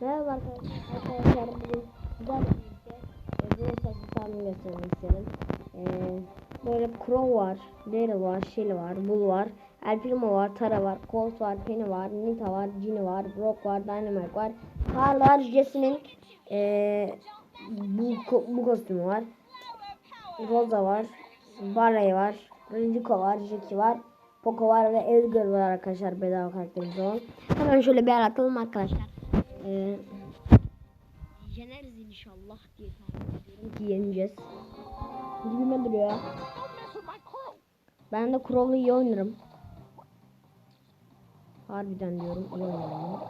Merhaba arkadaşlar. Bugün bir birlikte e, buraya saçlı tahmin göstermek istedim. E, böyle Crow var, Daryl var, Shelly var, Bull var, El Primo var, Tara var, Colt var, Penny var, Nita var, Ginny var, Brock var, Dynamite var, var, Jesse'nin e, bu, bu kostümü var. Rosa var, Barley var, Rico var, Jackie var, Poco var ve Edgar var arkadaşlar bedava karakterimiz olan. Hemen şöyle bir aratalım arkadaşlar. Ee, yeneriz inşallah diye tahmin ediyorum ki yeneceğiz. Dibime duruyor. Ben de Crow'u iyi oynarım. Harbiden diyorum iyi oynarım.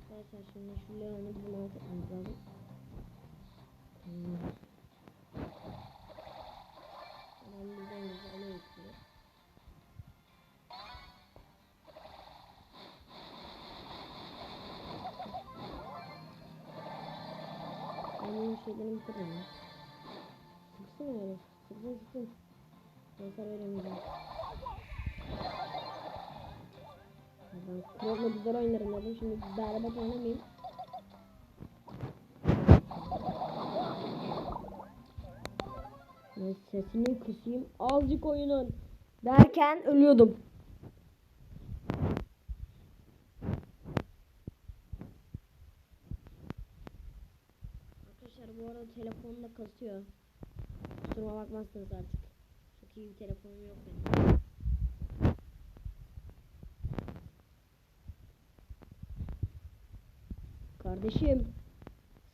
Arkadaşlar şimdi şu Leon'u etmemiz lazım. Bunun şeylerini bitiririm ya. Sıksın öyle. Sıksın sıksın. Konser veremeyeceğim. Ben Krog'la güzel oynarım dedim. Şimdi berbat oynamayayım. Ben sesini kısayım. Azıcık oyunun. Derken ölüyordum. Arkadaşlar bu arada telefonda kasıyor. Kusuruma bakmazsınız artık. Çok iyi bir telefonum yok benim. Kardeşim.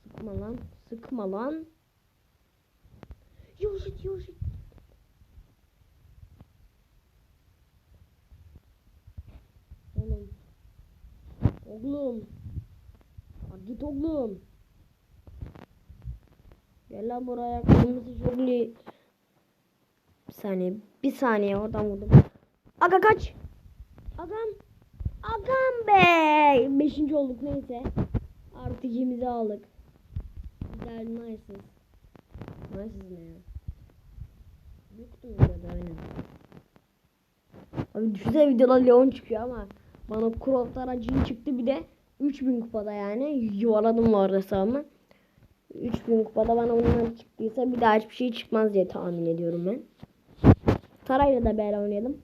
Sıkma lan. Sıkma lan. Yoşit yoşit. Oğlum. Oğlum. Git oğlum. Gel lan buraya. Kırmızı jogli. Bir saniye. Bir saniye oradan vurdum. Aga kaç. Agam. Agam be. Beşinci olduk neyse. Artık ikimizi aldık. Güzel nice'ız. Nice'ız ne ya? Büyük kutu mu burada aynen. Abi düşünsene videoda Leon çıkıyor ama bana Croftar Jin çıktı bir de 3000 kupada yani yuvaladım var hesabımı. 3000 kupada bana bunlar çıktıysa bir daha hiçbir şey çıkmaz diye tahmin ediyorum ben. Tarayla da böyle oynayalım.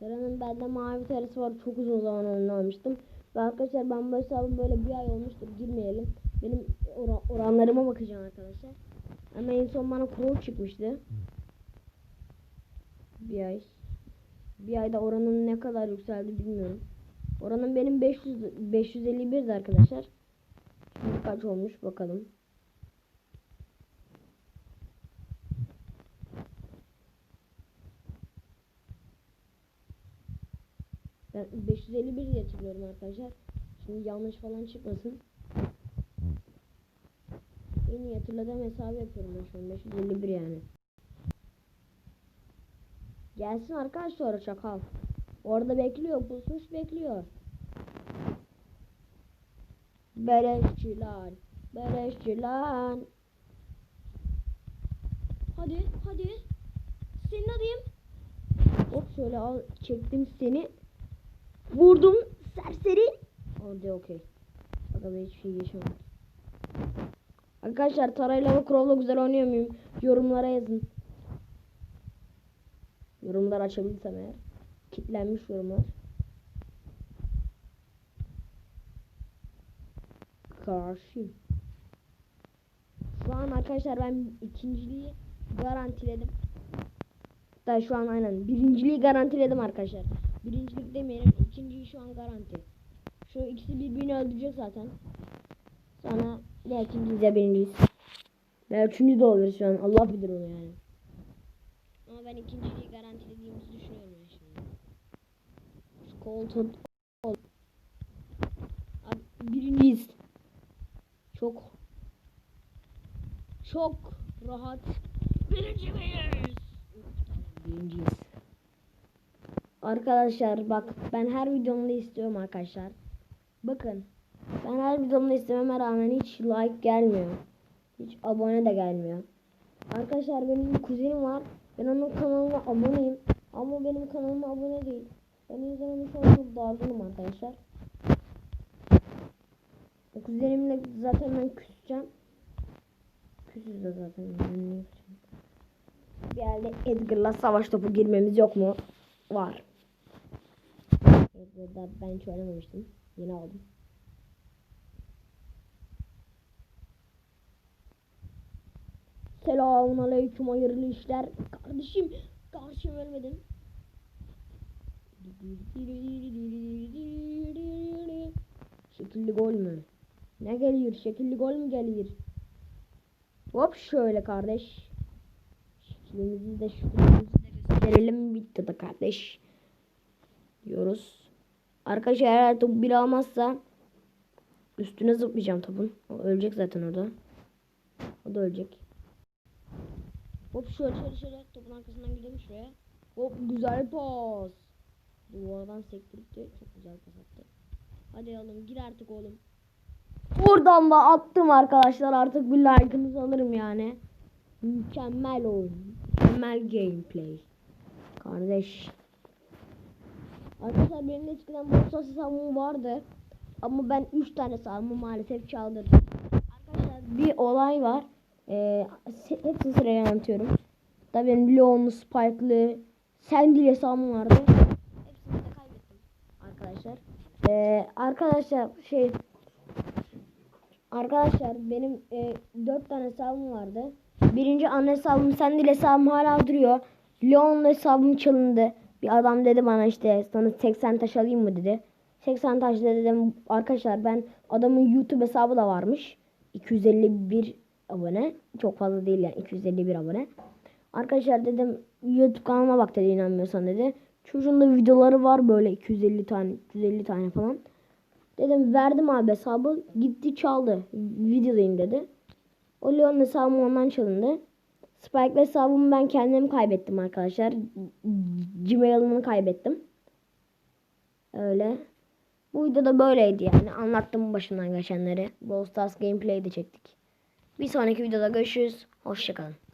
Tara'nın bende mavi terası var. Çok uzun zaman oynamıştım. Ve arkadaşlar ben bu hesabım böyle bir ay olmuştur. Girmeyelim. Benim ora- oranlarıma bakacağım arkadaşlar. Ama en son bana Crow çıkmıştı. Bir ay. Bir ayda oranın ne kadar yükseldi bilmiyorum. Oranın benim 500 551'di arkadaşlar. Şimdi kaç olmuş bakalım. Ben 551 diye hatırlıyorum arkadaşlar. Şimdi yanlış falan çıkmasın. En iyi hatırladığım hesabı yapıyorum ben şu an 551 yani. Gelsin arkadaşlar çakal. Orada bekliyor pusmuş bekliyor. Beleşçiler. Beleşçiler. Hadi hadi. Senin adayım. Hop şöyle al çektim seni. Vurdum serseri. Hadi okey. Ben hiçbir şey geçemedim. Arkadaşlar Tarayla ve Crow'la güzel oynuyor muyum? Yorumlara yazın. Yorumlar açabilsem eğer. Kitlenmiş yorumlar. Karşı. Şu an arkadaşlar ben ikinciliği garantiledim. Hatta şu an aynen birinciliği garantiledim arkadaşlar. Birincilik demeyelim. ikinciyi şu an garanti. Şu ikisi birbirini öldürecek zaten. Sonra ya ikinciyiz ya birinciyiz. Veya üçüncü de oluruz şu an. Allah bilir onu yani. Ama ben ikinciliği şimdi. Koltuğun birinciyiz. Çok çok rahat birinci miyiz? Birinciyiz. Arkadaşlar bak ben her videomda istiyorum arkadaşlar. Bakın ben her videomda istememe rağmen hiç like gelmiyor. Hiç abone de gelmiyor. Arkadaşlar benim bir kuzenim var. Ben onun kanalına aboneyim. Ama benim kanalıma abone değil. Ben o yüzden onu şu an çok dargınım arkadaşlar. O kuzenimle zaten ben küseceğim. Küsüz de zaten. Ben yerde Edgar'la savaş topu girmemiz yok mu? Var. Edgar'da ben hiç oynamamıştım. Yeni aldım. Selamun aleyküm hayırlı işler. Kardeşim, kardeşim ölmedin. Şekilli gol mü? Ne geliyor? Şekilli gol mü geliyor? Hop şöyle kardeş. Şeklimizi de şeklimizi de gösterelim videoda kardeş. Diyoruz. Arkadaşlar eğer top bir almazsa üstüne zıplayacağım topun. O ölecek zaten orada. O da ölecek. Hop şöyle şöyle şöyle topun arkasından gidelim şuraya. Hop güzel pas. Duvardan sektirip de çok güzel pas attı. Hadi oğlum gir artık oğlum. Buradan da attım arkadaşlar artık bir like'ınızı alırım yani. Mükemmel oyun. Mükemmel gameplay. Kardeş. Arkadaşlar benim de eskiden borsa hesabım vardı. Ama ben 3 tane hesabımı maalesef çaldırdım. Arkadaşlar bir olay var. Ee, hepsini sırayla anlatıyorum. Da benim Leon'lu, Spike'lı, Sandy'li hesabım vardı. Hepsini de kaybettim arkadaşlar. Ee, arkadaşlar şey Arkadaşlar benim e, 4 tane hesabım vardı. Birinci ana hesabım Sandy'li hesabım hala duruyor. Leon'lu hesabım çalındı. Bir adam dedi bana işte sana 80 taş alayım mı dedi. 80 taş dedim arkadaşlar ben adamın YouTube hesabı da varmış. 251 abone. Çok fazla değil yani 251 abone. Arkadaşlar dedim YouTube kanalıma bak dedi inanmıyorsan dedi. Çocuğun da videoları var böyle 250 tane 250 tane falan. Dedim verdim abi hesabı gitti çaldı videodayım dedi. O Leon hesabım ondan çalındı. Spike'le hesabımı ben kendim kaybettim arkadaşlar. Gmail'ımı kaybettim. Öyle. Bu videoda böyleydi yani. Anlattım başımdan geçenleri. Brawl Stars gameplay de çektik. Bir sonraki videoda görüşürüz. Hoşçakalın.